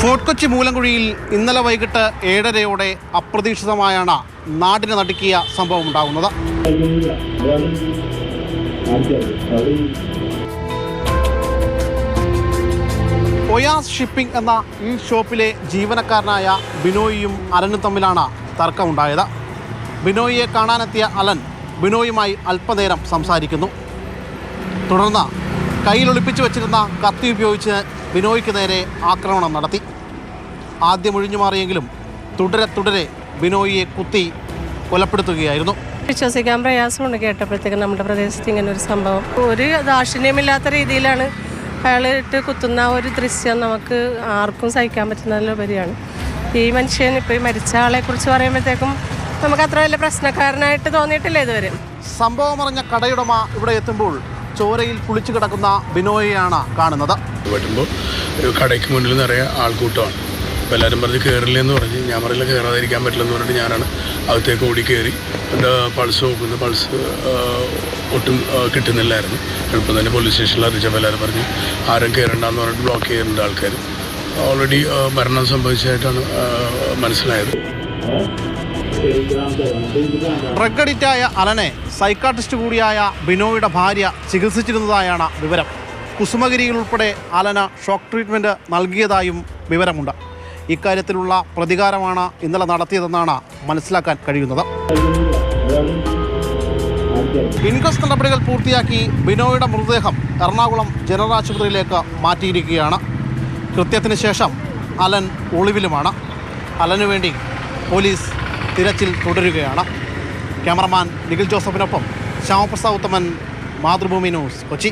Fort Kochi മൂലംകുഴിയിൽ ഇന്നലെ വൈകിട്ട് ഏഴരയോടെ അപ്രതീക്ഷിതമായാണ് നാടിനെ നടുക്കിയ സംഭവം ഉണ്ടാകുന്നത് ഒയാസ് ഷിപ്പിംഗ് എന്ന ഈ ഷോപ്പിലെ ജീവനക്കാരനായ ബിനോയിയും അലനും തമ്മിലാണ് തർക്കമുണ്ടായത്. ബിനോയിയെ കാണാനെത്തിയ അലൻ ബിനോയുമായി അല്പനേരം സംസാരിക്കുന്നു. തുടർന്ന് കയ്യിൽ ഒളിപ്പിച്ചു വെച്ചിരുന്ന കത്തി ഉപയോഗിച്ച് ബിനോയ്ക്ക് നേരെ ആക്രമണം നടത്തി. ആദ്യം ഒഴിഞ്ഞു മാറിയെങ്കിലും തുടരെ തുടരെ ബിനോയിയെ കുത്തി കൊലപ്പെടുത്തുകയായിരുന്നു. വിശ്വസിക്കാൻ പ്രയാസമുണ്ട് കേട്ടപ്പോഴത്തേക്കും നമ്മുടെ പ്രദേശത്ത് ഇങ്ങനെ ഒരു സംഭവം. ഒരു ദാക്ഷിണ്യമില്ലാത്ത രീതിയിലാണ് അയാൾ ഇട്ട് കുത്തുന്ന ഒരു ദൃശ്യം നമുക്ക് ആർക്കും സഹിക്കാൻ പറ്റുന്നതിലുപരിയാണ് ഈ മനുഷ്യൻ ഇപ്പോൾ ഈ മരിച്ച ആളെ കുറിച്ച് പറയുമ്പോഴത്തേക്കും നമുക്ക് അത്ര വലിയ പ്രശ്നക്കാരനായിട്ട് തോന്നിയിട്ടില്ല ഇതുവരെ. സംഭവം അറിഞ്ഞ കടയുടമ ഇവിടെ എത്തുമ്പോൾ ചോരയിൽ കുളിച്ചു കിടക്കുന്ന ബിനോയെയാണ് കാണുന്നത്. വരുമ്പോൾ ഒരു കടയ്ക്ക് മുന്നിൽ നിറയെ ആൾക്കൂട്ടമാണ്. അപ്പോൾ എല്ലാവരും പറഞ്ഞ് കയറില്ലെന്ന് പറഞ്ഞ് ഞാൻ പറയില്ല കയറാതിരിക്കാൻ പറ്റില്ലെന്ന് പറഞ്ഞിട്ട് ഞാനാണ് അകത്തേക്ക് ഓടി കയറി എന്റെ പൾസ് നോക്കുന്ന. പൾസ് ഒട്ടും കിട്ടുന്നില്ലായിരുന്നു. എളുപ്പം തന്നെ പോലീസ് സ്റ്റേഷനിൽ അറിയിച്ചപ്പോൾ എല്ലാവരും പറഞ്ഞ് ആരും കയറണ്ടെന്ന് പറഞ്ഞിട്ട് ബ്ലോക്ക് ചെയ്യുന്നുണ്ട് ആൾക്കാർ ഓൾറെഡി മരണം സംഭവിച്ചതായിട്ടാണ് മനസ്സിലായത്. അഡിക്റ്റായ അലനെ സൈക്കാട്രിസ്റ്റ് കൂടിയായ ബിനോയുടെ ഭാര്യ ചികിത്സിച്ചിരുന്നതായാണ് വിവരം. കുസുമഗിരിയിൽ ഉൾപ്പെടെ അലന ഷോക്ക് ട്രീറ്റ്മെന്റ് നൽകിയതായും വിവരമുണ്ട്. ഇക്കാര്യത്തിലുള്ള പ്രതികാരമാണ് ഇന്നലെ നടത്തിയതെന്നാണ് മനസ്സിലാക്കാൻ കഴിയുന്നത്. ഇൻക്വസ്റ്റ് നടപടികൾ പൂർത്തിയാക്കി ബിനോയുടെ മൃതദേഹം എറണാകുളം ജനറൽ ആശുപത്രിയിലേക്ക് മാറ്റിയിരിക്കുകയാണ്. കൃത്യത്തിന് ശേഷം അലൻ ഒളിവിലുമാണ്. അലനു വേണ്ടി പോലീസ് തിരച്ചിൽ തുടരുകയാണ്. ക്യാമറമാൻ നിഖിൽ ജോസഫിനൊപ്പം ശ്യാമപ്രസാദ് ഉത്തമൻ മാതൃഭൂമി ന്യൂസ് കൊച്ചി.